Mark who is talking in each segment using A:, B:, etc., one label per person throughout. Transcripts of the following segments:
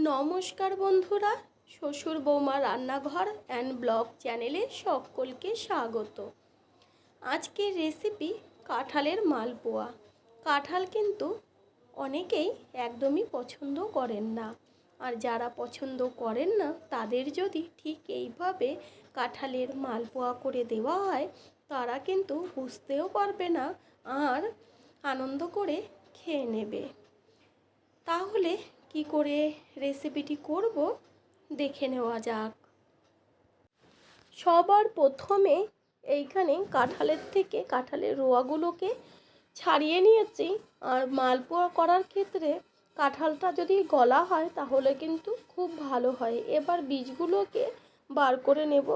A: নমস্কার বন্ধুরা, শ্বশুর বৌমা রান্নাঘর অ্যান্ড ব্লগ চ্যানেলে সকলকে স্বাগত। আজকের রেসিপি কাঁঠালের মালপোয়া। কাঁঠাল কিন্তু অনেকেই একদমই পছন্দ করেন না। আর যারা পছন্দ করেন না, তাদের যদি ঠিক এইভাবে কাঁঠালের মালপোয়া করে দেওয়া হয়, তারা কিন্তু বুঝতেও পারবে না আর আনন্দ করে খেয়ে নেবে। তাহলে কি করে রেসিপিটি করব, দেখে নেওয়া যাক। সবার প্রথমে এইখানে কাঁঠালের থেকে কাঁঠালের রোয়াগুলোকে ছাড়িয়ে নিয়েছি। আর মালপোয়া করার ক্ষেত্রে কাঁঠালটা যদি গলা হয়, তাহলে কিন্তু খুব ভালো হয়। এবার বীজগুলোকে বার করে নেব।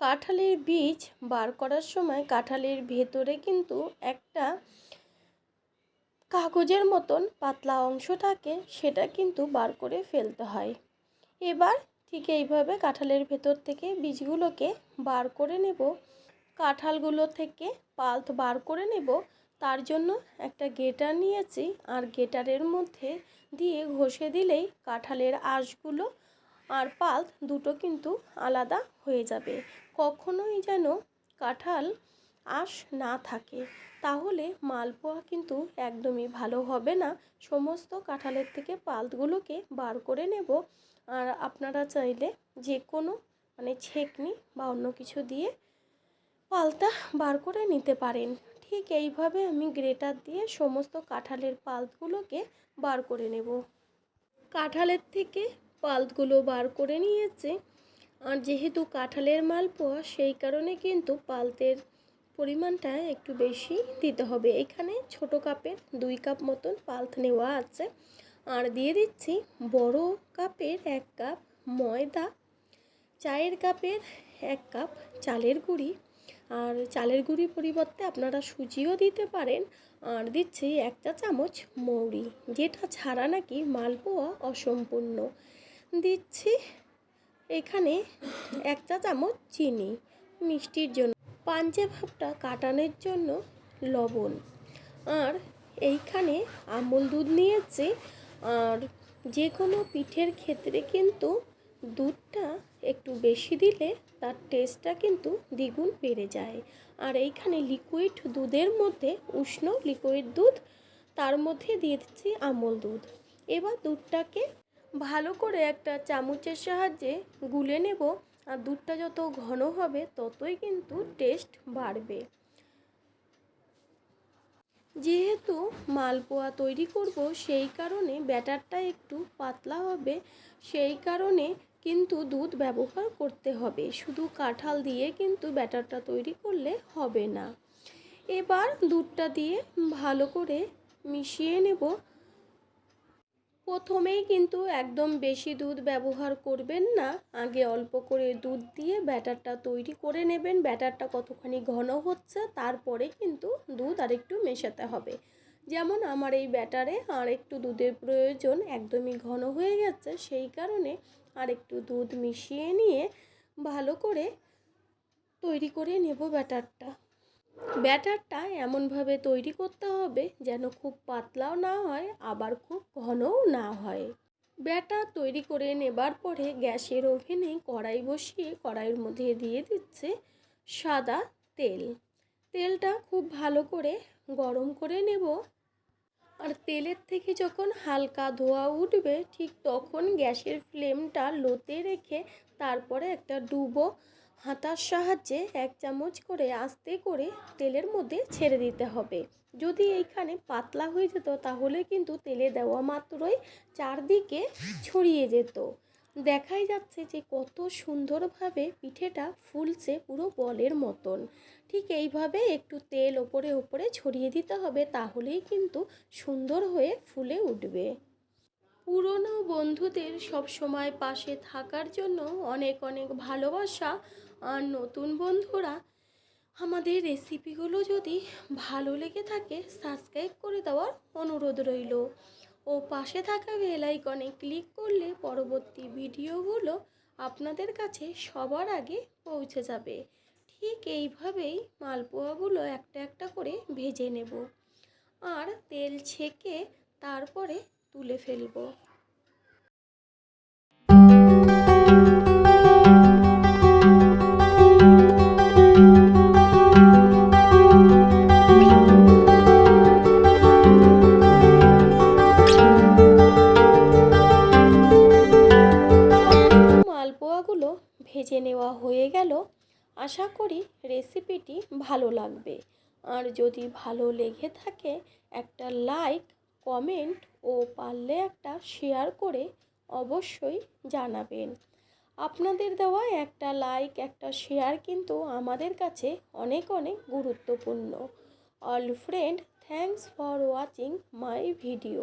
A: কাঁঠালের বীজ বার করার সময় কাঁঠালের ভেতরে কিন্তু একটা কাগজের মতন পাতলা অংশ থাকে সেটা কিন্তু বার করে ফেলতে হয়। এবার ঠিক এইভাবে কাঁঠালের ভেতর থেকে বীজগুলোকে বার করে নেব। কাঁঠালগুলো থেকে পাল্প বার করে নেব। তার জন্য একটা গেটার নিয়েছি আর গেটারের মধ্যে দিয়ে ঘষে দিলেই কাঁঠালের আঁশগুলো আর পাল্প দুটো কিন্তু আলাদা হয়ে যাবে। কখনোই যেন কাঁঠাল আঁশ না থাকে, তাহলে মালপোয়া কিন্তু একদমই ভালো হবে না। সমস্ত কাঁঠালের থেকে পাল্পগুলোকে বার করে নেব। আর আপনারা চাইলে যে কোনো মানে ছেকনি বা অন্য কিছু দিয়ে পালটা বার করে নিতে পারেন। ঠিক এইভাবে আমি গ্রেটার দিয়ে সমস্ত কাঁঠালের পাল্পগুলোকে বার করে নেব। কাঁঠালের থেকে পাল্পগুলো বার করে নিয়েছে। আর যেহেতু কাঁঠালের মালপোয়া, সেই কারণে কিন্তু পাল্পের পরিমাণটা একটু বেশি দিতে হবে। এখানে ছোট কাপের দুই কাপ মতন পাল্প নেওয়া আছে। আর দিয়ে দিচ্ছি বড় কাপের এক কাপ ময়দা, চায়ের কাপের এক কাপ চালের গুঁড়ি। আর চালের গুঁড়ি পরিবর্তে আপনারা সুজিও দিতে পারেন। আর দিচ্ছি এক চা চামচ মৌরি, যেটা ছাড়া নাকি মালপোয়া অসম্পূর্ণ। দিচ্ছি এখানে এক চা চামচ চিনি, মিষ্টির জন্য। পাঞ্চে ভাবটা কাটানোর জন্য লবণ। আর এইখানে আমল দুধ নিয়েছি। আর যে কোনো পিঠের ক্ষেত্রে কিন্তু দুধটা একটু বেশি দিলে তার টেস্টটা কিন্তু দ্বিগুণ বেড়ে যায়। আর এইখানে লিকুইড দুধের মধ্যে, উষ্ণ লিকুইড দুধ, তার মধ্যে দিয়ে দিচ্ছি আমল দুধ। এবার দুধটাকে ভালো করে একটা চামচের সাহায্যে গুলে নেব। আর দুধটা যত ঘন হবে, ততই কিন্তু টেস্ট বাড়বে। যেহেতু মালপোয়া তৈরি করব, সেই কারণে ব্যাটারটা একটু পাতলা হবে, সেই কারণে কিন্তু দুধ ব্যবহার করতে হবে। শুধু কাঁঠাল দিয়ে কিন্তু ব্যাটারটা তৈরি করলে হবে না। এবার দুধটা দিয়ে ভালো করে মিশিয়ে নেব। প্রথমেই কিন্তু একদম বেশি দুধ ব্যবহার করবেন না। আগে অল্প করে দুধ দিয়ে ব্যাটারটা তৈরি করে নেবেন। ব্যাটারটা কতখানি ঘন হচ্ছে, তারপরে কিন্তু দুধ আর একটু মেশাতে হবে। যেমন আমার এই ব্যাটারে আর একটু দুধের প্রয়োজন একদমই ঘন হয়ে গেছে, সেই কারণে আর একটু দুধ মিশিয়ে নিয়ে ভালো করে তৈরি করে নেব ব্যাটারটা। ব্যাটারটা এমনভাবে তৈরি করতে হবে যেন খুব পাতলাও না হয়, আবার খুব ঘনও না হয়। ব্যাটার তৈরি করে নেবার পরে গ্যাসের ওভেনে কড়াই বসিয়ে কড়াইয়ের মধ্যে দিয়ে দিচ্ছে সাদা তেল। তেলটা খুব ভালো করে গরম করে নেব। আর তেলের থেকে যখন হালকা ধোয়া উঠবে, ঠিক তখন গ্যাসের ফ্লেমটা লোতে রেখে তারপরে একটা ডুবো হাতার সাহায্যে এক চামচ করে আস্তে করে তেলের মধ্যে ছেড়ে দিতে হবে। যদি এইখানে পাতলা হয়ে যেত, তাহলে কিন্তু তেলে দেওয়া মাত্রই চারদিকে ছড়িয়ে যেত। দেখাই যাচ্ছে যে কত সুন্দরভাবে পিঠেটা ফুলছে পুরো বলের মতন। ঠিক এইভাবে একটু তেল ওপরে ওপরে ছড়িয়ে দিতে হবে, তাহলেই কিন্তু সুন্দর হয়ে ফুলে উঠবে। পুরনো বন্ধুদের সব সময় পাশে থাকার জন্য অনেক অনেক ভালোবাসা আর নতুন বন্ধুরা, আমাদের রেসিপিগুলো যদি ভালো লেগে থাকে সাবস্ক্রাইব করে দেওয়ার অনুরোধ রইল। ও পাশে থাকা বেল আইকনে ক্লিক করলে পরবর্তী ভিডিওগুলো আপনাদের কাছে সবার আগে পৌঁছে যাবে। ঠিক এইভাবেই মালপোয়াগুলো একটা একটা করে ভেজে নেব। আর তেল ছেঁকে তারপরে তুলে ফেলব। নেওয়া হয়ে গেল, আশা করি রেসিপিটি ভালো লাগবে। আর যদি ভালো লেগে থাকে, একটা লাইক কমেন্ট ও পারলে একটা শেয়ার করে অবশ্যই জানাবেন। আপনাদের দেওয়া একটা লাইক একটা শেয়ার কিন্তু আমাদের কাছে অনেক অনেক গুরুত্বপূর্ণ। All friend thanks for watching my video